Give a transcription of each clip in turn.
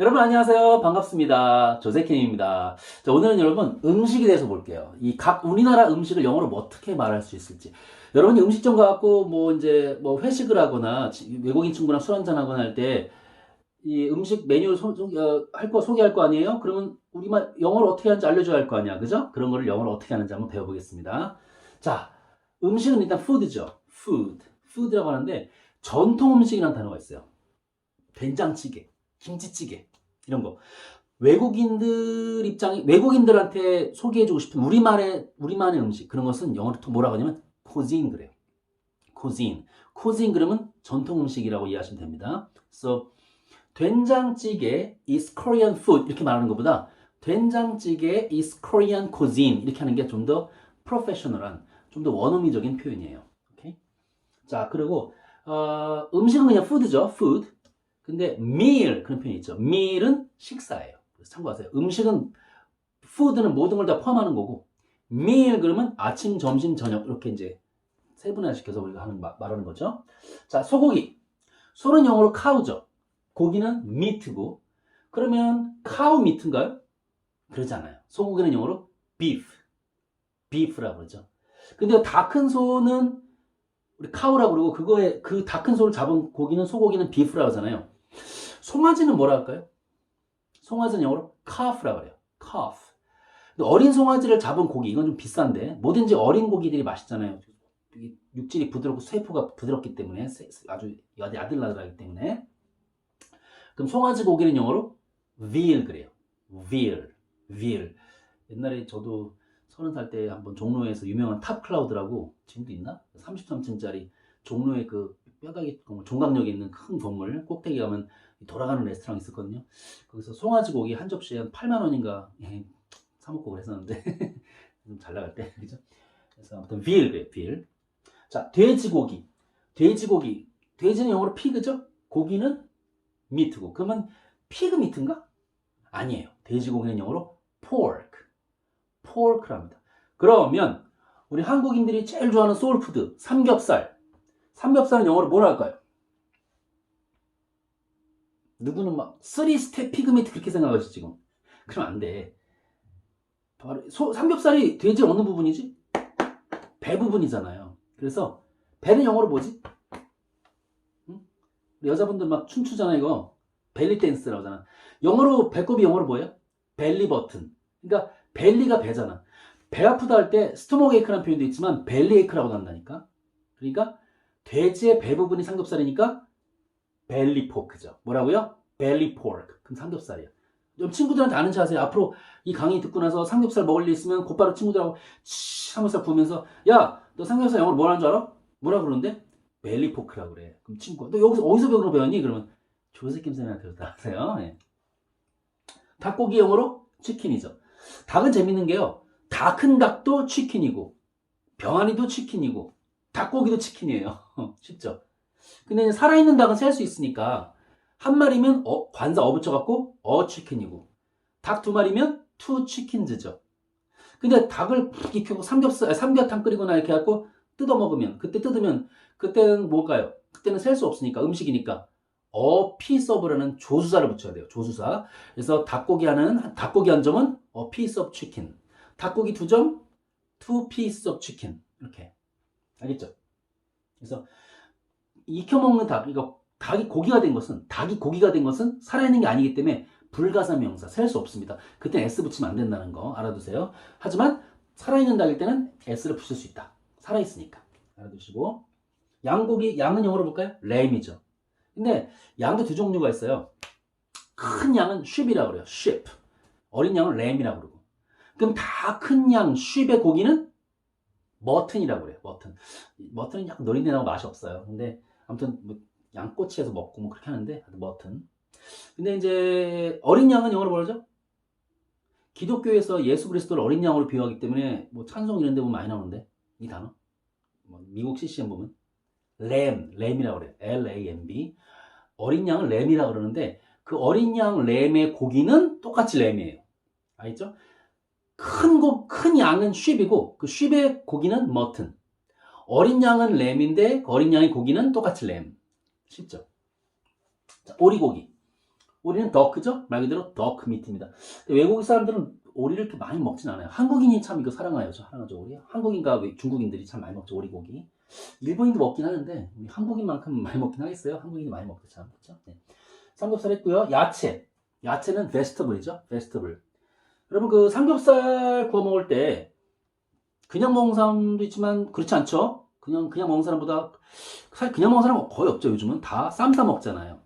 여러분 안녕하세요. 반갑습니다. 조세킴입니다. 자, 오늘은 여러분 음식에 대해서 볼게요. 이 각 우리나라 음식을 영어로 뭐 어떻게 말할 수 있을지. 여러분이 음식점 가갖고 뭐 이제 뭐 회식을 하거나 지- 외국인 친구랑 술 한잔 하거나 할 때 이 음식 메뉴를 소, 어, 할거 소개할 거 아니에요? 그러면 우리말 영어로 어떻게 하는지 알려줘야 할 거 아니야. 그죠? 그런 거를 영어로 어떻게 하는지 한번 배워보겠습니다. 자, 음식은 일단 food죠. food. food라고 하는데 전통 음식이라는 단어가 있어요. 된장찌개, 김치찌개 이런 거. 외국인들 입장이 외국인들한테 소개해주고 싶은 우리말의 우리만의 음식 그런 것은 영어로 또 뭐라고 하냐면 cuisine 그래요. cuisine 그러면 전통 음식이라고 이해하시면 됩니다. So 된장찌개 is Korean food 이렇게 말하는 것보다 된장찌개 is Korean cuisine 이렇게 하는 게 좀 더 프로페셔널한 좀 더 원어민적인 표현이에요. 오케이? 자 그리고 어, 음식은 그냥 food죠. food. 근데 meal 그런 표현이 있죠. meal은 식사예요. 그래서 참고하세요. 음식은 food는 모든 걸 다 포함하는 거고 meal 그러면 아침, 점심, 저녁 이렇게 이제 세분화시켜서 우리가 하는 마- 말하는 거죠. 자 소고기. 소는 영어로 cow죠. 고기는 meat고 그러면 cow meat인가요? 그러지 않아요. 소고기는 영어로 beef. beef라고 그러죠. 근데 다 큰 소는 우리 카우라고 그러고 그거에 그 다 큰 소를 잡은 고기는 소고기는 비프라고 하잖아요. 송아지는 뭐라 할까요? 송아지는 영어로 calf라고 그래요. calf. 어린 송아지를 잡은 고기 이건 좀 비싼데 뭐든지 어린 고기들이 맛있잖아요. 육질이 부드럽고 쇠포가 부드럽기 때문에 아주 야들야들하기 때문에 그럼 송아지 고기는 영어로 veal 그래요. veal, veal. 옛날에 저도 서른 살 때 한번 종로에서 유명한 탑 클라우드라고 지금도 있나? 33층짜리 종로에 그 뼈다귀 건물, 종각역에 있는 큰 건물 꼭대기 가면 돌아가는 레스토랑 있었거든요. 거기서 송아지 고기 한 접시에 한 8만 원인가 예, 사 먹고 그랬었는데 좀 잘 나갈 때 그죠? 그래서 아무튼 빌 빌. 자 돼지고기, 돼지고기, 돼지는 영어로 피그죠? 고기는 미트고 그러면 피그 미트인가? 아니에요. 돼지고기는 영어로 pork. 포크랍니다. 그러면 우리 한국인들이 제일 좋아하는 소울푸드 삼겹살. 삼겹살은 영어로 뭐라 할까요? 누구는 막 쓰리 스텝 피그미트 그렇게 생각하지 지금. 그러면 안 돼. 바로 소, 삼겹살이 돼지 어느 부분이지? 배 부분이잖아요. 그래서 배는 영어로 뭐지? 응? 여자분들 막 춤추잖아 이거. 벨리 댄스라고 하잖아. 영어로 배꼽이 영어로 뭐예요? 벨리 버튼. 그러니까 벨리가 배잖아. 배 아프다 할 때 스토머크 에이크라는 표현도 있지만 벨리 에이크라고 한다니까. 그러니까 돼지의 배 부분이 삼겹살이니까 벨리 포크죠. 뭐라고요? 벨리 포크. 그럼 삼겹살이야. 좀 친구들한테 아는 체 하세요. 앞으로 이 강의 듣고 나서 삼겹살 먹을 일 있으면 곧바로 친구들하고 치 삼겹살 구우면서 야, 너 삼겹살 영어로 뭐라는 줄 알아? 뭐라 그러는데? 벨리 포크라고 그래. 그럼 친구가 너 여기서 어디서 배우는 배웠니? 그러면 조세킴 쌤한테 들었다 하세요. 예. 닭고기 영어로 치킨이죠. 닭은 재밌는 게요. 다 큰 닭도 치킨이고, 병아리도 치킨이고, 닭고기도 치킨이에요. 쉽죠? 근데 살아있는 닭은 셀 수 있으니까, 한 마리면 어, 관사 어 붙여갖고, 어 치킨이고, 닭 두 마리면 투 치킨즈죠. 근데 닭을 푹 익히고 삼겹살, 삼계탕 끓이거나 이렇게 해갖고 뜯어 먹으면, 그때 뜯으면, 그때는 뭘까요? 그때는 셀 수 없으니까, 음식이니까. 어피 서브라는 조수사를 붙여야 돼요. 조수사. 그래서 닭고기 하는 닭고기 한 점은 piece of chicken. 닭고기 두 점, piece of chicken. 이렇게. 알겠죠? 그래서 익혀 먹는 닭, 이거 닭이 고기가 된 것은 닭이 고기가 된 것은 살아있는 게 아니기 때문에 불가사명사 셀 수 없습니다. 그때 s 붙이면 안 된다는 거 알아두세요. 하지만 살아있는 닭일 때는 s를 붙일 수 있다. 살아있으니까 알아두시고 양고기 양은 영어로 볼까요? 램이죠. 근데 양도 두 종류가 있어요. 큰 양은 sheep이라고 그래요. sheep. 어린 양은 램이라고 그러고. 그럼 다 큰 양, sheep의 고기는 머튼이라고 그래요. 머튼. 머튼은 약간 노린내 나고 맛이 없어요. 근데 아무튼 뭐 양꼬치에서 먹고 뭐 그렇게 하는데 머튼. 근데 이제 어린 양은 영어로 뭐라죠? 기독교에서 예수 그리스도를 어린 양으로 비유하기 때문에 뭐 찬송 이런 데 보면 많이 나오는데 이 단어. 뭐 미국 CCM 보면 램, 램이라고 그래요. L-A-M-B. 어린 양을 램이라고 그러는데 그 어린 양 램의 고기는 똑같이 램이에요. 알겠죠? 큰, 고, 큰 양은 쉽이고 그 쉽의 고기는 머튼. 어린 양은 램인데 그 어린 양의 고기는 똑같이 램. 쉽죠? 자, 오리고기. 오리는 더크죠? 말 그대로 더크 미트입니다. 외국 사람들은 오리를 이렇게 많이 먹진 않아요. 한국인이 참 이거 사랑해요. 저 사랑하죠, 오리. 한국인과 외- 중국인들이 참 많이 먹죠, 오리고기. 일본인도 먹긴 하는데, 한국인만큼 많이 먹긴 하겠어요. 한국인이 많이 먹죠, 참. 그죠? 네. 삼겹살 했고요. 야채. 야채는 베스터블이죠. 베스터블. 여러분 그 삼겹살 구워 먹을 때 그냥 먹는 사람도 있지만 그렇지 않죠? 그냥 그냥 먹는 사람보다 사실 그냥 먹는 사람은 거의 없죠. 요즘은 다 쌈 싸 먹잖아요.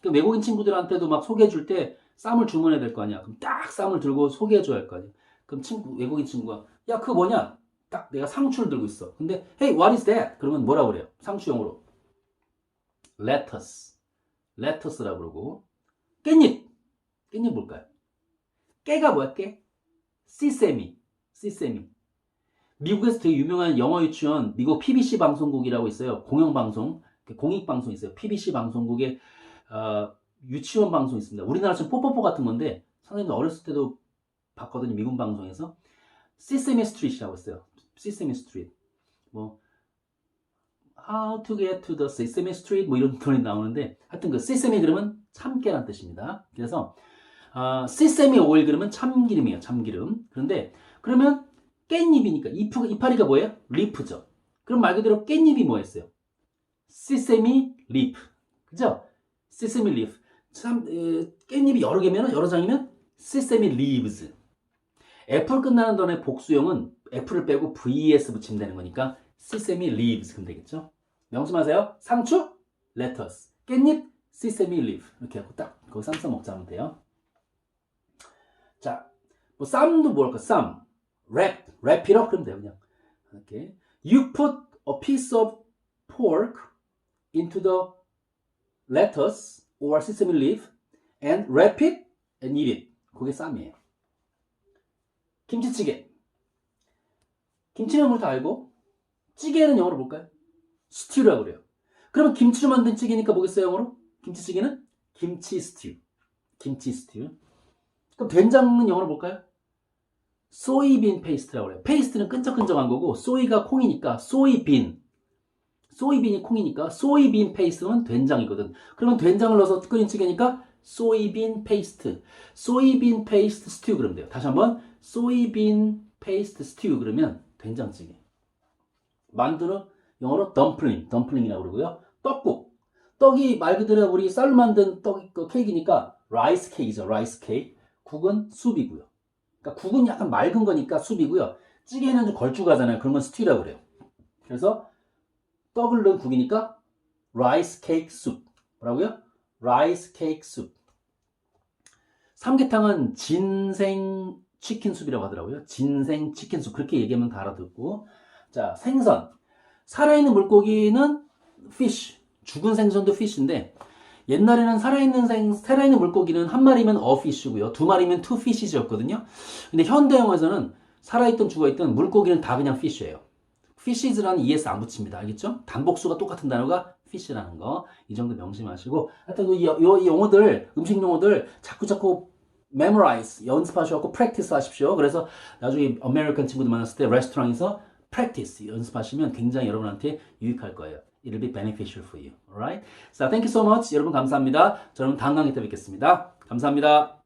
그 외국인 친구들한테도 막 소개해 줄 때 쌈을 주문해야 될 거 아니야. 그럼 딱 쌈을 들고 소개해 줘야 할 거 아니야. 그럼 친구 외국인 친구가 야 그거 뭐냐? 딱 내가 상추를 들고 있어. 근데 hey what is that? 그러면 뭐라 고 그래요? 상추 영어로 lettuce. lettuce라고 그러고 깻잎. 깻잎 뭘까요? 깨가 뭐야, 깨? 시세미. 시세미. 미국에서 되게 유명한 영어 유치원, 미국 PBC 방송국이라고 있어요. 공영방송, 공익방송 있어요. PBC 방송국에, 어, 유치원 방송 있습니다. 우리나라처럼 뽀뽀뽀 같은 건데, 선생님 어렸을 때도 봤거든요. 미국 방송에서. 시세미 스트릿이라고 있어요. 시세미 스트릿. 뭐, How to get to the Sesame Street 뭐 이런 표현이 나오는데 하여튼 그 Sesame 그러면 참깨란 뜻입니다. 그래서 아, 시세미 오일 그러면 참기름이에요. 참기름. 그런데 그러면 깻잎이니까 잎, 이파리가 뭐예요? 리프죠. 그럼 말 그대로 깻잎이 뭐였어요? 시세미 리프. 그죠? 시세미 리프. 참 에, 깻잎이 여러 개면 여러 장이면 시세미 리브즈. 애플 끝나는 don의 복수형은 애플을 빼고 vs 붙이면 되는 거니까 시세미 리브스 그럼 되겠죠? 명심하세요. 상추, 레터스, 깻잎, 시세미 리브 이렇게 하고 딱 거기 쌈싸 먹자 하면 돼요. 자, 뭐 쌈도 뭐랄까 쌈, 랩, 랩이라 그러면 돼요 그냥. 이렇게 You put a piece of pork into the lettuce or sesame leaf and wrap it and eat it. 그게 쌈이에요. 김치찌개. 김치는 뭘다 알고 찌개는 영어로 볼까요? 스튜라고 그래요. 그러면 김치로 만든 찌개니까 뭐겠어요 영어로? 김치찌개는 김치 스튜. 김치 스튜. 그럼 된장은 영어로 볼까요? 소이빈 페이스트라고 그래요. 페이스트는 끈적끈적한 거고 소이가 콩이니까 소이빈. 소이빈이 콩이니까 소이빈 페이스트는 된장이거든. 그러면 된장을 넣어서 끓인 찌개니까 소이빈 페이스트. 소이빈 페이스트 스튜 그러면 돼요. 다시 한번 소이빈 페이스트 스튜 그러면 된장찌개. 만두는 영어로 덤플링, 덤플링이라고 그러고요. 떡국. 떡이 말 그대로 우리 쌀로 만든 떡그 케이크니까 라이스 케이크죠. 라이스 케이크. 국은 숲이고요. 그러니까 국은 약간 맑은 거니까 숲이고요. 찌개는 좀 걸쭉하잖아요. 건 스튜라고 그래요. 그래서 떡을 넣은 국이니까 라이스 케이크 숲. 뭐라고요? 라이스 케이크 숲. 삼계탕은 진생 치킨 숲이라고 하더라고요. 진생 치킨 숲. 그렇게 얘기하면 다 알아듣고. 자, 생선. 살아있는 물고기는 fish. 죽은 생선도 fish인데 옛날에는 살아있는 생, 살아있는 물고기는 한 마리면 fish고요. 두 마리면 fishes였거든요. 근데 현대 영어에서는 살아있든 죽어있든 물고기는 다 그냥 fish예요. fishes라는 es 안 붙입니다. 알겠죠? 단복수가 똑같은 단어가 fish라는 거. 이 정도 명심하시고 하여튼 이, 이 용어들, 음식 용어들 자꾸 자꾸 memorize, 연습하셔갖고 practice 하십시오. 그래서 나중에 아메리칸 친구들 만났을 때 레스토랑에서 practice 연습하시면 굉장히 여러분한테 유익할 거예요. It'll be beneficial for you. Alright? So thank you so much. 여러분 감사합니다. 저는 다음 강의 때 뵙겠습니다. 감사합니다.